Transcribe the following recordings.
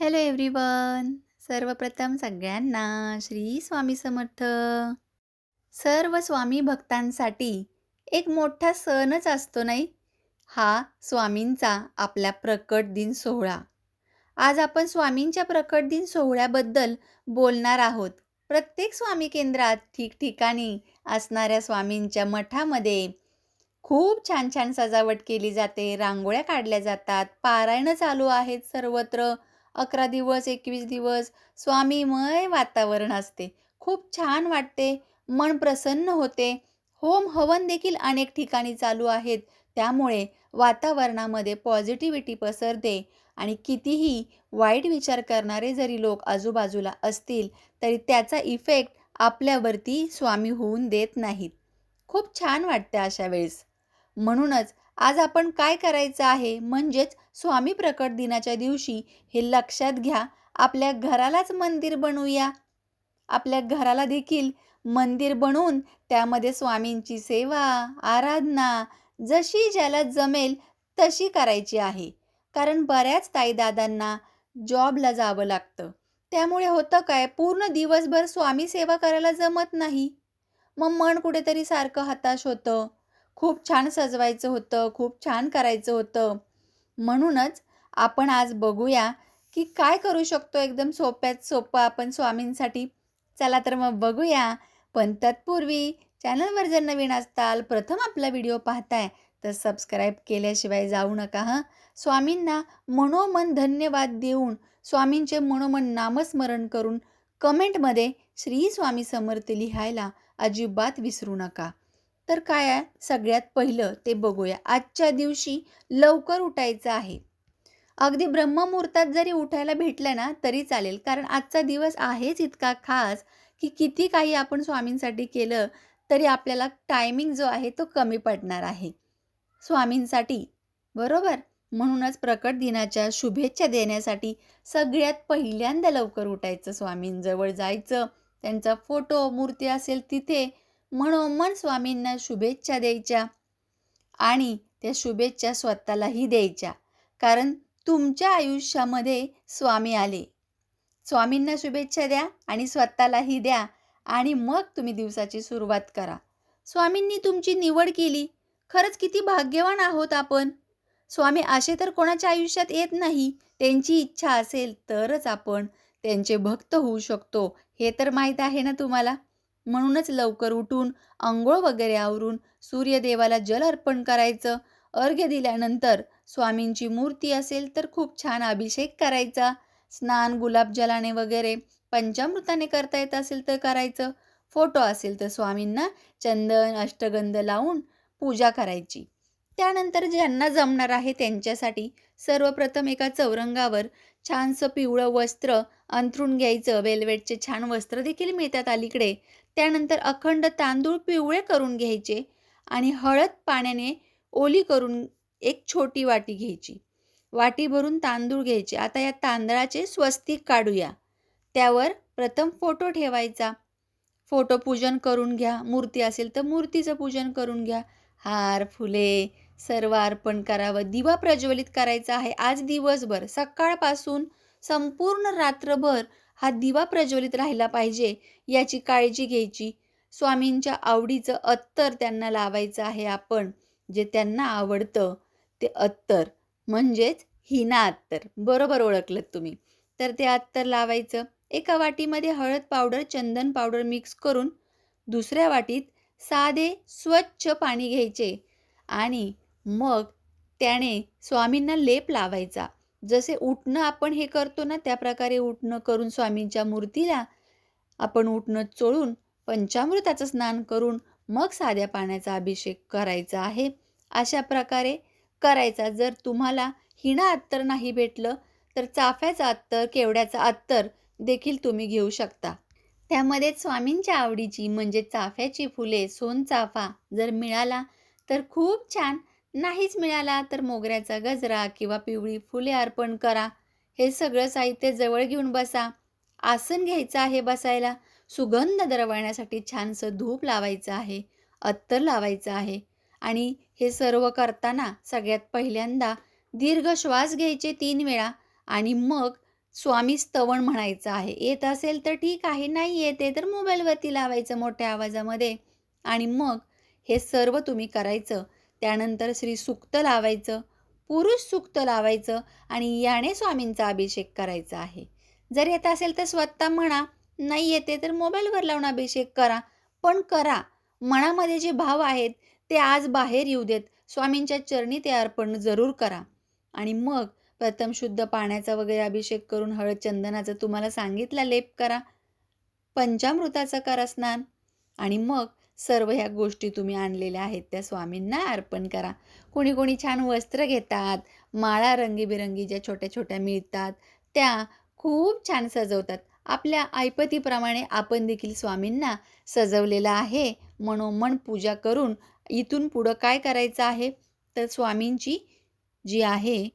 Hello everyone. सर्वप्रथम सगळ्यांना श्री स्वामी समर्थ. सर्व स्वामी भक्तांसाठी एक मोठा सणच असतो नाही? हा स्वामींचा आपला प्रकट दिन सोहळा. आज आपण स्वामींच्या प्रकट दिन सोहळ्याबद्दल बोलणार आहोत. प्रत्येक स्वामी केंद्रात ठिकठिकाणी असणाऱ्या स्वामींच्या मठामध्ये खूप छान छान सजावट केली जाते. रांगोळ्या काढल्या जातात. पारायणं चालू आहेत सर्वत्र. अकरा दिवस एकवीस दिवस स्वामीमय वातावरण असते. खूप छान वाटते मन प्रसन्न होते. होम हवन देखील अनेक ठिकाणी चालू आहेत. त्यामुळे वातावरणामध्ये पॉझिटिव्हिटी पसरते आणि कितीही वाईट विचार करणारे जरी लोक आजूबाजूला असतील तरी त्याचा इफेक्ट आपल्यावरती स्वामी होऊन देत नाहीत. खूप छान वाटते अशा वेळेस. म्हणूनच आज आपण काय करायचं आहे? म्हणजेच स्वामी प्रकट दिनाच्या दिवशी हे लक्षात घ्या आपल्या घरालाच मंदिर बनवूया. आपल्या घराला देखील मंदिर बनवून त्यामध्ये स्वामींची सेवा आराधना जशी ज्याला जमेल तशी करायची आहे. कारण बऱ्याच ताईदादांना जॉबला जावं लागतं. त्यामुळे होतं काय? पूर्ण दिवसभर स्वामी सेवा करायला जमत नाही. मग मन कुठेतरी सारखं हताश होतं. खूप छान सजवायचं होतं खूप छान करायचं होतं. म्हणूनच आपण आज बघूया की काय करू शकतो एकदम सोप्यात सोपं आपण स्वामींसाठी. चला तर मग बघूया. पण तत्पूर्वी चॅनलवर जर नवीन असताल प्रथम आपला व्हिडिओ पाहताय तर सबस्क्राईब केल्याशिवाय जाऊ नका हां? स्वामींना मनोमन धन्यवाद देऊन स्वामींचे मनोमन नामस्मरण करून कमेंटमध्ये श्री स्वामी समर्थ लिहायला अजिबात विसरू नका. तर काय आहे? सगळ्यात पहिलं ते बघूया. आजच्या दिवशी लवकर उठायचं आहे. अगदी ब्रह्ममुहूर्तात जरी उठायला भेटलं ना तरी चालेल. कारण आजचा दिवस आहेच इतका खास की किती काही आपण स्वामींसाठी केलं तरी आपल्याला टायमिंग जो आहे तो कमी पडणार आहे. स्वामींसाठी बरोबर? म्हणूनच प्रकट दिनाच्या शुभेच्छा देण्यासाठी सगळ्यात पहिल्यांदा लवकर उठायचं. स्वामींजवळ जायचं त्यांचा फोटो मूर्ती असेल तिथे मनोमन स्वामींना शुभेच्छा द्यायच्या आणि त्या शुभेच्छा स्वतःलाही द्यायच्या. कारण तुमच्या आयुष्यामध्ये स्वामी आले. स्वामींना शुभेच्छा द्या आणि स्वतःलाही द्या आणि मग तुम्ही दिवसाची सुरुवात करा. स्वामींनी तुमची निवड केली. खरंच किती भाग्यवान आहोत आपण. स्वामी असे तर कोणाच्या आयुष्यात येत नाही. त्यांची इच्छा असेल तरच आपण त्यांचे भक्त होऊ शकतो. हे तर माहीत आहे ना तुम्हाला? म्हणूनच लवकर उठून आंघोळ वगैरे आवरून सूर्यदेवाला जल अर्पण करायचं. अर्घ्य दिल्यानंतर स्वामींची मूर्ती असेल तर खूप छान अभिषेक करायचा. स्नान गुलाबजलाने वगैरे पंचामृताने करता येत असेल तर करायचं. फोटो असेल तर स्वामींना चंदन अष्टगंध लावून पूजा करायची. त्यानंतर ज्यांना जमणार आहे त्यांच्यासाठी सर्वप्रथम एका चौरंगावर छानसं पिवळं वस्त्र अंथरून घ्यायचं. वेलवेटचे छान वस्त्र देखील मिळतात अलीकडे. त्यानंतर अखंड तांदूळ पिवळे करून घ्यायचे आणि हळद पाण्याने ओली करून एक छोटी वाटी घ्यायची. वाटी भरून तांदूळ घ्यायचे. आता या तांदळाचे स्वस्तिक काढूया. त्यावर प्रथम फोटो ठेवायचा. फोटो पूजन करून घ्या. मूर्ती असेल तर मूर्तीचं पूजन करून घ्या. हार फुले सर्व अर्पण करावं. दिवा प्रज्वलित करायचा आहे. आज दिवसभर सकाळपासून संपूर्ण रात्रभर हा दिवा प्रज्वलित राहिला पाहिजे याची काळजी घ्यायची. स्वामींच्या आवडीचं अत्तर त्यांना लावायचं आहे आपण. जे त्यांना आवडतं ते अत्तर. म्हणजेच हिना अत्तर. बरोबर ओळखलं तुम्ही. तर ते अत्तर लावायचं. एका वाटीमध्ये हळद पावडर चंदन पावडर मिक्स करून दुसऱ्या वाटीत साधे स्वच्छ पाणी घ्यायचे. आणि मग त्याने स्वामींना लेप लावायचा. जसे उठणं आपण हे करतो ना त्या प्रकारे उठणं करून स्वामींच्या मूर्तीला आपण उठणं चोळून पंचामृताचं स्नान करून मग साध्या पाण्याचा अभिषेक करायचा आहे. अशा प्रकारे करायचा. जर तुम्हाला हिणा अत्तर नाही भेटलं तर चाफ्याचं अत्तर केवड्याचा अत्तर देखील तुम्ही घेऊ शकता. त्यामध्ये स्वामींच्या आवडीची म्हणजे चाफ्याची फुले सोनचाफा जर मिळाला तर खूप छान. नाहीच मिळाला तर मोगऱ्याचा गजरा किंवा पिवळी फुले अर्पण करा. हे सगळं साहित्य जवळ घेऊन बसा. आसन घ्यायचं आहे बसायला. सुगंध दरवळण्यासाठी छानसं धूप लावायचं आहे अत्तर लावायचं आहे. आणि हे सर्व करताना सगळ्यात पहिल्यांदा दीर्घ श्वास घ्यायचे तीन वेळा आणि मग स्वामी स्तवण म्हणायचं आहे. येत असेल तर ठीक आहे, नाही येते तर मोबाईलवरती लावायचं मोठ्या आवाजामध्ये. आणि मग हे सर्व तुम्ही करायचं. त्यानंतर श्री सुक्त लावायचं, पुरुष सुक्त लावायचं आणि याने स्वामींचा अभिषेक करायचा आहे. जर येत असेल तर स्वतः म्हणा, नाही येते तर मोबाईलवर लावून अभिषेक करा, पण करा. मनामध्ये जे भाव आहेत ते आज बाहेर येऊ देत. स्वामींच्या चरणी ते अर्पण जरूर करा आणि मग प्रथम शुद्ध पाण्याचा वगैरे अभिषेक करून हळद चंदनाचा तुम्हाला सांगितला लेप करा. पंचामृताचं करा स्नान आणि मग सर्व ह्या गोष्टी तुम्ही आणलेल्या आहेत त्या स्वामींना अर्पण करा. कोणी कोणी छान वस्त्र घेतात, माळा रंगीबेरंगी ज्या छोट्या-छोट्या मिळतात त्या खूप छान सजवतात. आपल्या ऐपतीप्रमाणे आपण देखील स्वामींना सजवलेलं आहे. मनोमन पूजा करून इथून पुढं काय करायचं आहे, तर स्वामींची जी आहे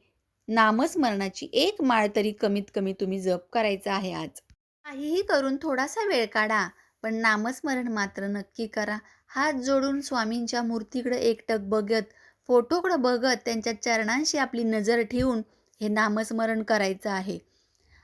नामस्मरणाची एक माळ तरी कमीत कमी तुम्ही जप करायचा आहे आज. काहीही करून थोडासा वेळ काढा, पण नामस्मरण मात्र नक्की करा. हात जोडून स्वामींच्या मूर्तीकडे एकटक बघत, फोटोकडं बघत, त्यांच्या चरणांशी आपली नजर ठेवून हे नामस्मरण करायचं आहे.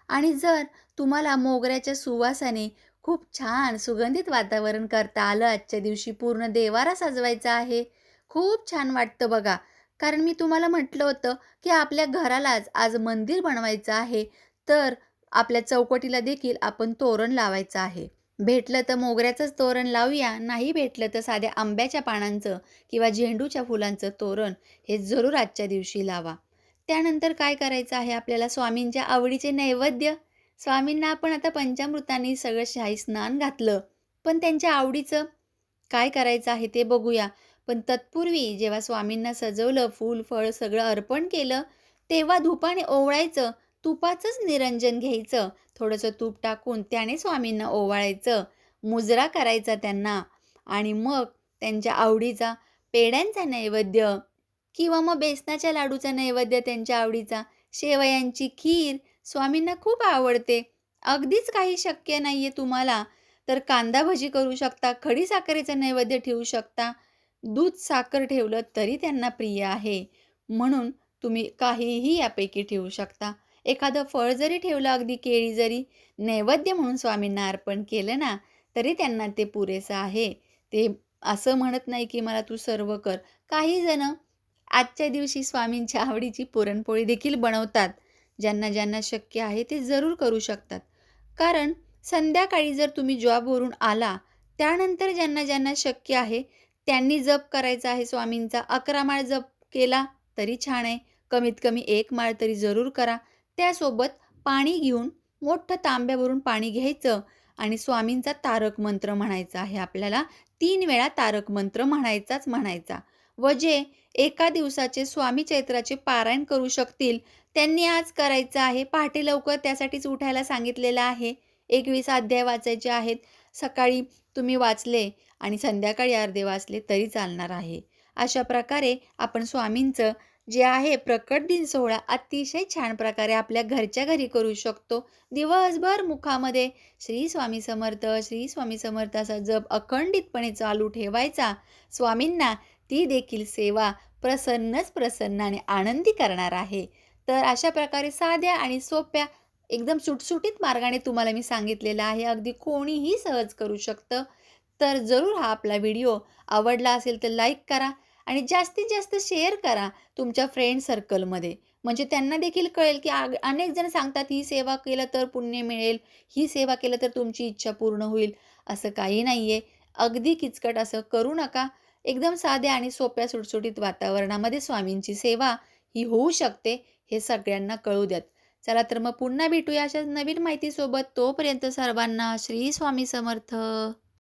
आणि जर तुम्हाला मोगऱ्याच्या सुवासाने खूप छान सुगंधित वातावरण करता आलं आजच्या दिवशी पूर्ण देवारा साजवायचा आहे. खूप छान वाटतं बघा. कारण मी तुम्हाला म्हटलं होतं, की आपल्या घरालाच आज मंदिर बनवायचं आहे, तर आपल्या चौकटीला देखील आपण तोरण लावायचं आहे. भेटलं तर मोगऱ्याचंच तोरण लावूया, नाही भेटलं तर साध्या आंब्याच्या पानांचं किंवा झेंडूच्या फुलांचं तोरण हे जरूर आजच्या दिवशी लावा. त्यानंतर काय करायचं आहे आपल्याला स्वामींच्या आवडीचे नैवेद्य. स्वामींना आपण आता पंचामृतांनी सगळं शाही स्नान घातलं, पण त्यांच्या आवडीचं काय करायचं आहे ते बघूया. पण तत्पूर्वी जेव्हा स्वामींना सजवलं, फूल, फळ सगळं अर्पण केलं, तेव्हा धुपाने ओवळायचं तुपाचंच निरंजन घ्यायचं. थोडंसं तूप टाकून त्याने स्वामींना ओवाळायचं. मुजरा करायचा त्यांना आणि मग त्यांच्या आवडीचा पेड्यांचा नैवेद्य किंवा मग बेसनाच्या लाडूचा नैवेद्य त्यांच्या आवडीचा, शेवयांची खीर स्वामींना खूप आवडते. अगदीच काही शक्य नाही आहे तुम्हाला, तर कांदा भजी करू शकता, खडी साखरेचा नैवेद्य ठेवू शकता. दूध, साखर ठेवलं तरी त्यांना प्रिय आहे. म्हणून तुम्ही काहीही यापैकी ठेवू शकता. एखादं फळ जरी ठेवलं, अगदी केळी जरी नैवेद्य म्हणून स्वामींना अर्पण केलं ना, तरी त्यांना ते पुरेसं आहे. ते असं म्हणत नाही, की मला तू सर्व कर. काही जण आजच्या दिवशी स्वामींच्या आवडीची पुरणपोळी देखील बनवतात. ज्यांना ज्यांना शक्य आहे ते जरूर करू शकतात. कारण संध्याकाळी जर तुम्ही जॉबवरून आला, त्यानंतर ज्यांना ज्यांना शक्य आहे त्यांनी जप करायचा आहे स्वामींचा. 11 माळ जप केला तरी छान आहे. कमीत कमी एक माळ तरी जरूर करा. त्यासोबत पाणी घेऊन मोठं तांब्यावरून पाणी घ्यायचं आणि स्वामींचा तारक मंत्र म्हणायचा आहे आपल्याला. तीन वेळा तारक मंत्र म्हणायचाच म्हणायचा. व जे एका दिवसाचे स्वामी चैत्राचे पारायण करू शकतील, त्यांनी आज करायचं आहे. पहाटे लवकर त्यासाठीच उठायला सांगितलेलं आहे. 21 अध्याय वाचायचे आहेत. सकाळी तुम्ही वाचले आणि संध्याकाळी अर्धे वाचले तरी चालणार आहे. अशा प्रकारे आपण स्वामींचं जे आहे प्रकट दिन सोहळा अतिशय छान प्रकारे आपल्या घरच्या घरी करू शकतो. दिवसभर मुखामध्ये श्री स्वामी समर्थ, श्री स्वामी समर्थ असा जप अखंडितपणे चालू ठेवायचा. स्वामींना ती देखील सेवा प्रसन्नच प्रसन्न आणि आनंदी करणार आहे. तर अशा प्रकारे साध्या आणि सोप्या एकदम सुटसुटीत मार्गाने तुम्हाला मी सांगितलेलं आहे. अगदी कोणीही सहज करू शकतं. तर जरूर हा आपला व्हिडिओ आवडला असेल तर लाईक करा आणि जास्तीत जास्त शेअर करा तुमच्या फ्रेंड सर्कलमध्ये. म्हणजे त्यांना देखील कळेल, की अग अनेक जण सांगतात ही सेवा केलं तर पुण्य मिळेल, ही सेवा केलं तर तुमची इच्छा पूर्ण होईल. असं काही नाही आहे अगदी किचकट असं करू नका. एकदम साध्या आणि सोप्या सुटसुटीत वातावरणामध्ये स्वामींची सेवा ही होऊ शकते, हे सगळ्यांना कळू द्यात. चला तर मग पुन्हा भेटूया अशा नवीन माहितीसोबत. तोपर्यंत सर्वांना श्री स्वामी समर्थ.